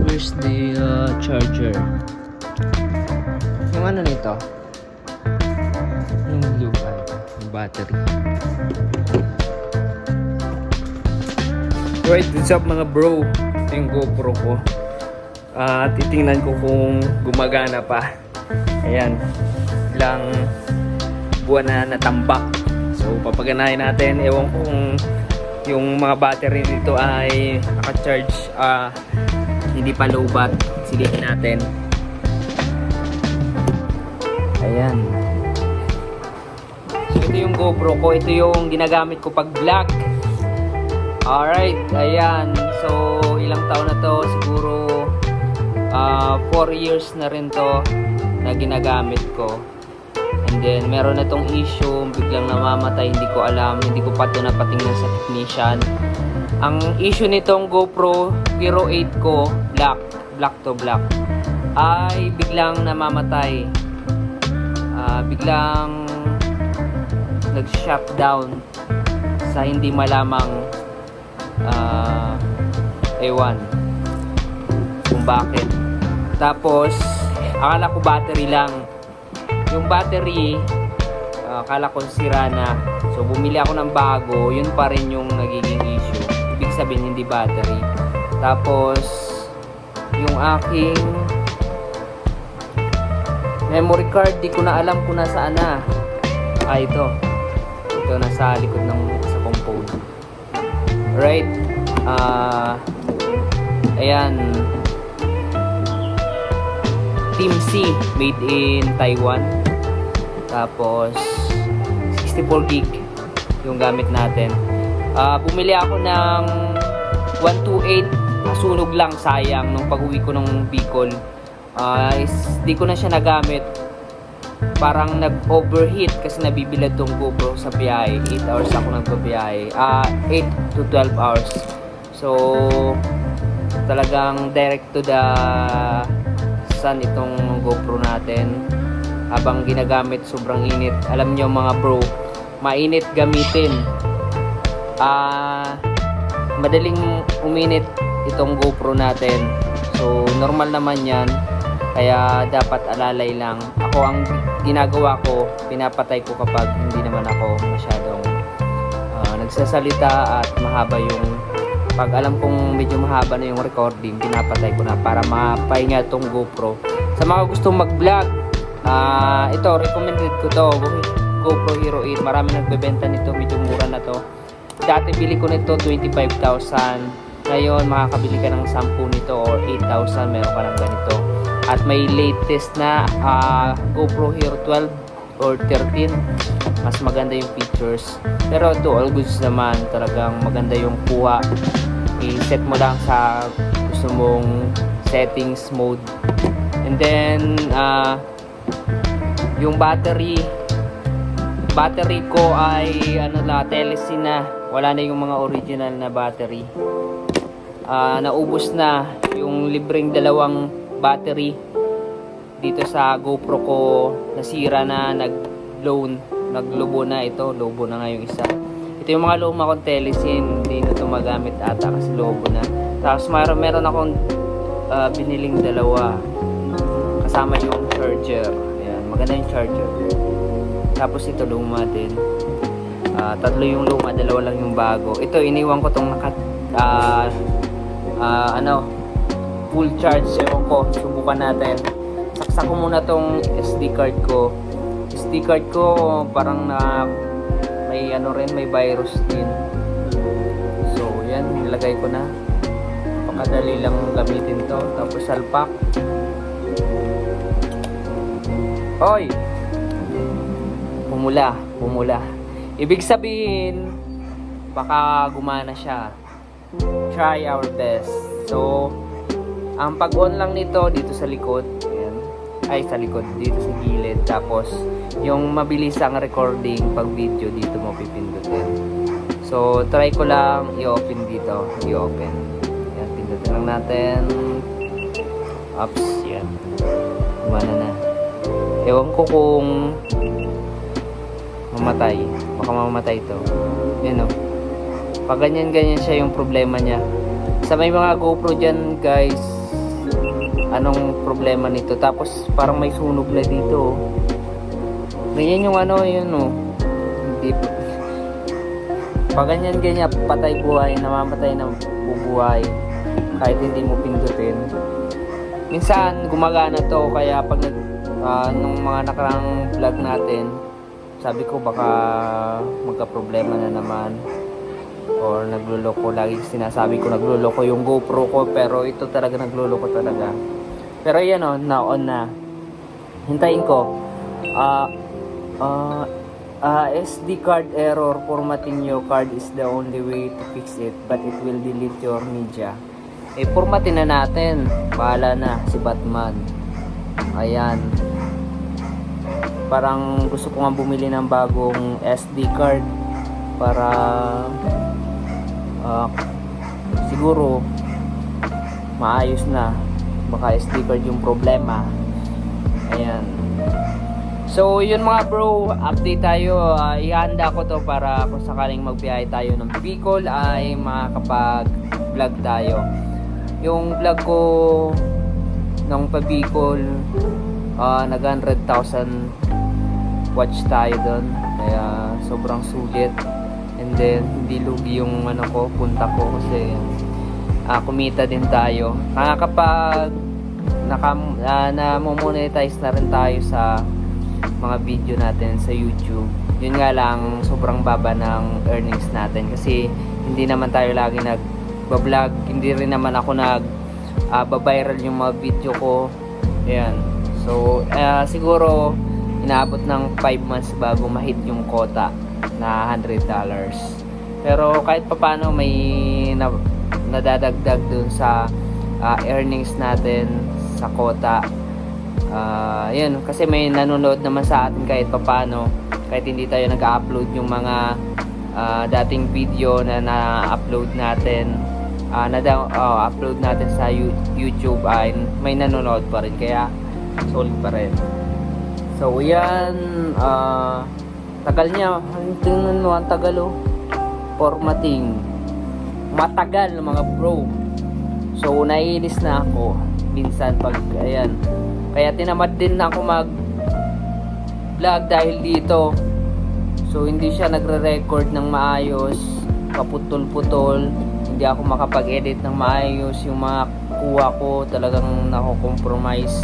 Where's the uh, charger? Yung ano nito? Yung blue ito, yung battery. Right, what's up mga bro? Ito yung GoPro ko. Ah, titingnan ko kung gumagana pa. Ayan. Ilang buwan na natambak. So, papaganahin natin. Ewan kung yung mga battery nito ay naka-charge ah hindi pa low bat. Silipin natin. Ayan. So, ito yung GoPro ko. Ito yung ginagamit ko pag vlog. Alright, ayan. So, ilang taon na to? Siguro 4 years na rin to na ginagamit ko. Then, meron na tong issue, biglang namamatay, hindi ko alam, hindi ko pa ito napatingnan sa technician. Ang issue nitong GoPro Hero 8 ko, black, black to black, ay biglang namamatay. Ah, biglang nag-shutdown sa hindi malamang ah, ewan kung bakit. Tapos, akala ko battery lang. Yung battery, ah, akala ko sira na. So, bumili ako ng bago, yun pa rin yung nagiging issue. Ibig sabihin, hindi battery. Tapos, yung aking memory card, di ko na alam kung nasaan na. Ah, ito. Ito, nasa likod ng sa compound. Right. Ah, ayan. Team C, made in Taiwan. Tapos, 64 gig yung gamit natin. Ah, bumili ako ng 128 nasunog lang sayang nung pag-uwi ko ng Bicol. Ah, is, di ko na siya nagamit. Parang nag-overheat kasi nabibilad tong GoPro sa biyahe. 8 hours ako nagbabiyahe. Ah, 8 to 12 hours. So, talagang direct to the sun itong GoPro natin. Habang ginagamit, sobrang init. Alam nyo mga bro, mainit gamitin. Ah, madaling uminit itong GoPro natin. So, normal naman yan. Kaya dapat alalay lang. Ako ang ginagawa ko, pinapatay ko kapag hindi naman ako masyadong ah, nagsasalita at mahaba yung pag alam kong medyo mahaba na yung recording, pinapatay ko na para mapahinga itong GoPro. Sa mga gustong mag-vlog, ah, ito, recommended ko to. GoPro Hero 8. Marami nagbebenta nito, medyo mura na to. Dati bili ko nito 25,000. Ngayon, makakabili ka ng 10 nito or 8,000, meron ka ng ganito. At may latest na ah, GoPro Hero 12 or 13. Mas maganda yung features. Pero to all goods naman, talagang maganda yung kuha. I-set mo lang sa gusto mong settings mode. And then, ah, yung battery, battery ko ay ano na, Telesin na. Wala na yung mga original na battery. Ah, naubos na yung libreng dalawang battery dito sa GoPro ko. Nasira na nag-loan naglobo na ito. Lobo na nga yung isa. Ito yung mga luma kong telesin hindi na ito magamit ata kasi lobo na. Tapos meron, meron akong ah, biniling dalawa kasama yung charger. Ayan maganda yung charger. Tapos ito luma din. Ah, tatlo yung luma dalawa lang yung bago. Ito iniwan ko tong naka ah, ah, ano full charge. Ewan ko subukan natin. Saksak ko muna tong SD card ko. SD card ko parang na may ano rin may virus din. So yan nilagay ko na. Pakadali lang gamitin to. Tapos salpak oy pumula pumula ibig sabihin baka gumana siya try our best so ang pag-on lang nito dito sa likod, ayan, ay sa likod, dito sa gilid. Tapos, yung mabilis ang recording pag video dito mo pipindutin. So, try ko lang i-open dito. I-open. Ayan, pindutin lang natin. Ups, yan. Gumana na. Ewan ko kung mamatay. Baka mamatay to. Yan o. Pag ganyan-ganyan siya yung problema niya. Sa may mga GoPro dyan guys, anong problema nito? Tapos parang may sunog na dito. oh. Ganyan yung ano, yun o. Hindi. Pag ganyan-ganyan, patay buhay, namamatay na bubuhay. Kahit hindi mo pindutin. Minsan, gumagana to. Kaya pag nag, ah, nung mga nakarang vlog natin, sabi ko baka magka-problema na naman or nagluloko. Lagi sinasabi ko nagluloko yung GoPro ko pero ito talaga nagluloko talaga. Pero yan o na on na. Hintayin ko. Ah ah ah, SD card error formatting your card is the only way to fix it but it will delete your media. Eh formatin na natin. Bahala na si Batman. Ayan parang gusto ko nga bumili ng bagong SD card para ah, siguro maayos na. Baka SD card yung problema. Ayan. So yun mga bro update tayo. Ah, ihanda ko to para kung sakaling magbiyahe tayo ng Bicol ay makakapag vlog tayo. Yung vlog ko ng pa Bicol ah nag 100,000 watch tayo doon kaya sobrang sulit. And then hindi lugi yung ano ko punta ko kasi ah, kumita din tayo. Nakakapag naka, ah, na monetize na rin tayo sa mga video natin sa YouTube. Yun nga lang sobrang baba ng earnings natin. Kasi hindi naman tayo lagi nag vlog hindi rin naman ako nag ah, babiral yung mga video ko. Ayan. So ah, siguro inaabot ng 5 months bago ma-hit yung quota na $100 pero kahit papano may na, nadadagdag dun sa ah, earnings natin sa quota. Ah, yun kasi may nanonood naman sa atin kahit papano kahit hindi tayo nag-upload yung mga ah, dating video na na-upload natin ah, na oh, upload natin sa You- YouTube ay may nanonood pa rin kaya solid pa rin so yan ah, tagal niya. Tingnan mo ang tagal oh. Formatting. Matagal mga bro. So naiinis na ako minsan pag ayan. Kaya tinamad din ako mag vlog dahil dito. So hindi siya nagre-record ng maayos. Kaputol-putol hindi ako makapag-edit ng maayos. Yung mga kuha ko talagang nako-compromise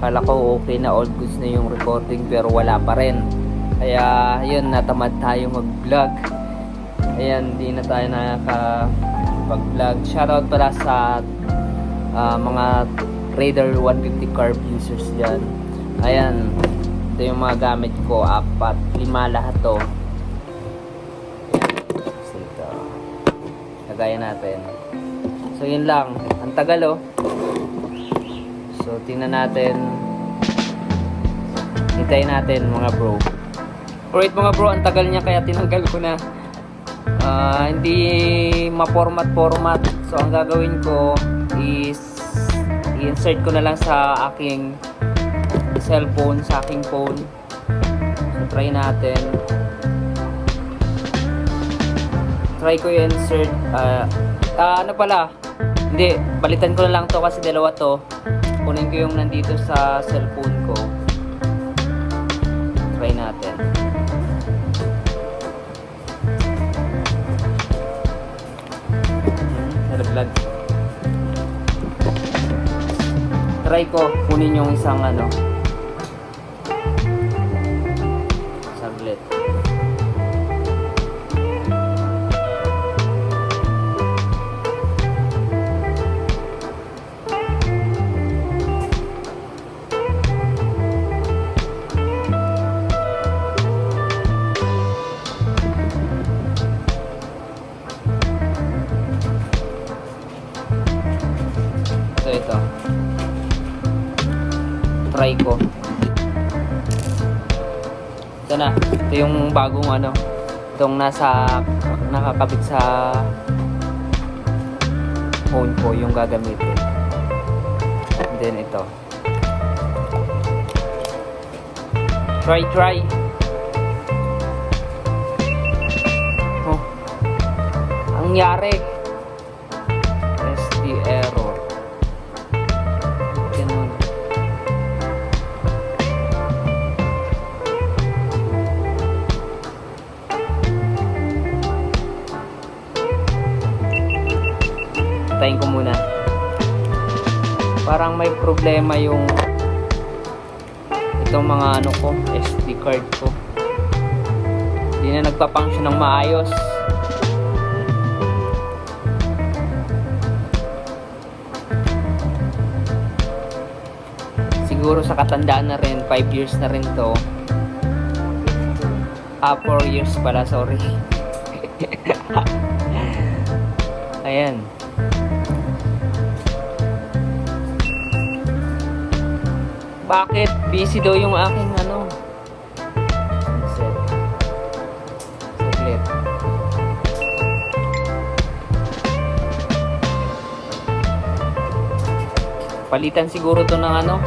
kala ko okay na all goods na yung recording pero wala pa rin kaya yun natamad tayo mag vlog ayan hindi na tayo nakaka pag vlog shoutout pala sa ah, mga Raider 150 carb users dyan. Ayan. Ito yung mga gamit ko. Apat. Lima lahat to. Ayan. Ito. Lagaya natin. So, yun lang. Ang tagal, oh. So, tingnan natin. Hintayin natin, mga bro. Alright, mga bro. Ang tagal niya kaya tinanggal ko na. Ah, hindi ma-format-format. So, ang gagawin ko is i-insert ko na lang sa aking cellphone, sa aking phone. So, try natin. Try ko i-insert. ah ah, ano pala? Hindi, balitan ko na lang to kasi dalawa to. Kunin ko yung nandito sa cellphone ko. Try natin. Nalaglag. Try ko kunin yung isang ano. Ito yung bagong ano. Itong nasa, nakakabit sa phone ko yung gagamitin. And then ito. Try, try. Oh, nangyari? SD Parang may problema yung itong mga ano ko, SD card ko. Hindi na nagpa-function ng maayos. Siguro sa katandaan na rin, 5 years na rin to. Ah, 4 years pala, sorry. Ayan. Bakit? Busy daw yung aking ano. Set. Palitan siguro to ng ano.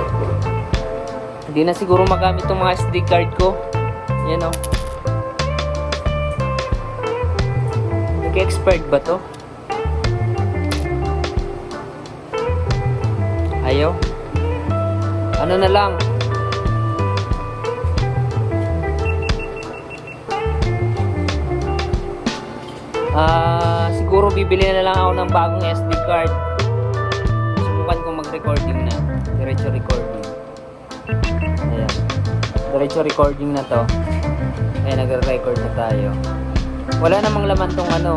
Hindi na siguro magamit tong mga SD card ko. Yan o. Nag-expert ba to? Ayaw. Ano na lang? Ah, siguro bibili na lang ako ng bagong SD card. Subukan ko mag-recording na. Diretso recording. Ayan. Diretso recording na to. Ayan, nagre-record na tayo. Wala namang laman tong ano.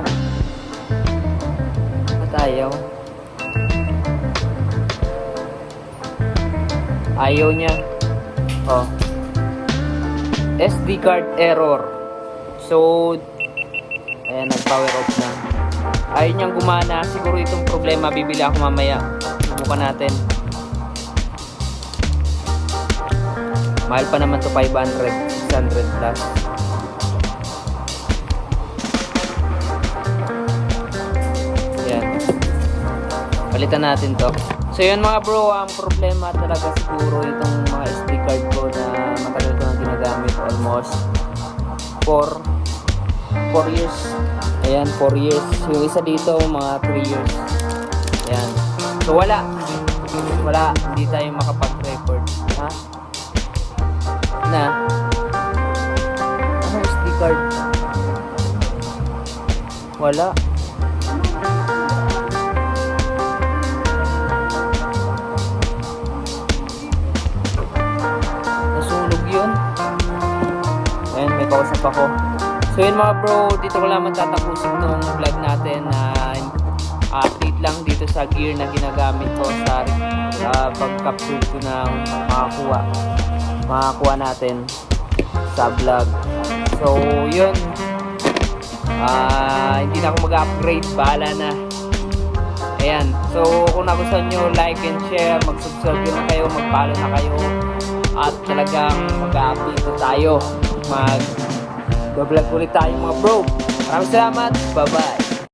Ba't ayaw? Ayaw niya. Oh. SD card error. So, ayan, nag-power off na. Ayaw niyang gumana. Siguro itong problema, bibili ako mamaya. Subukan natin. Mahal pa naman to 500, 600 plus. Palitan natin to. So yun mga bro, ang problema talaga siguro itong mga SD card ko na matagal ko nang ginagamit almost 4 4 years. Ayan, 4 years. Yung isa dito, mga 3 years. Ayan. So wala. Wala. Hindi tayo makapag-record. Ha? Na? Ano SD card? Wala. Ayan, may kausap ako. So yun mga bro, dito ko lang matatapusin tong vlog natin na update lang dito sa gear na ginagamit ko sa, sa pag-capture ko ng makakuha. Makakuha natin sa vlog. So yun. Ah, hindi na ako mag-upgrade. Bahala na. Ayan. So, kung nagustuhan nyo, like and share. Mag-subscribe na kayo. Mag-follow na kayo. At talagang mag-update tayo. Mag- vlog ulit tayo mga bro. Maraming salamat. Bye-bye.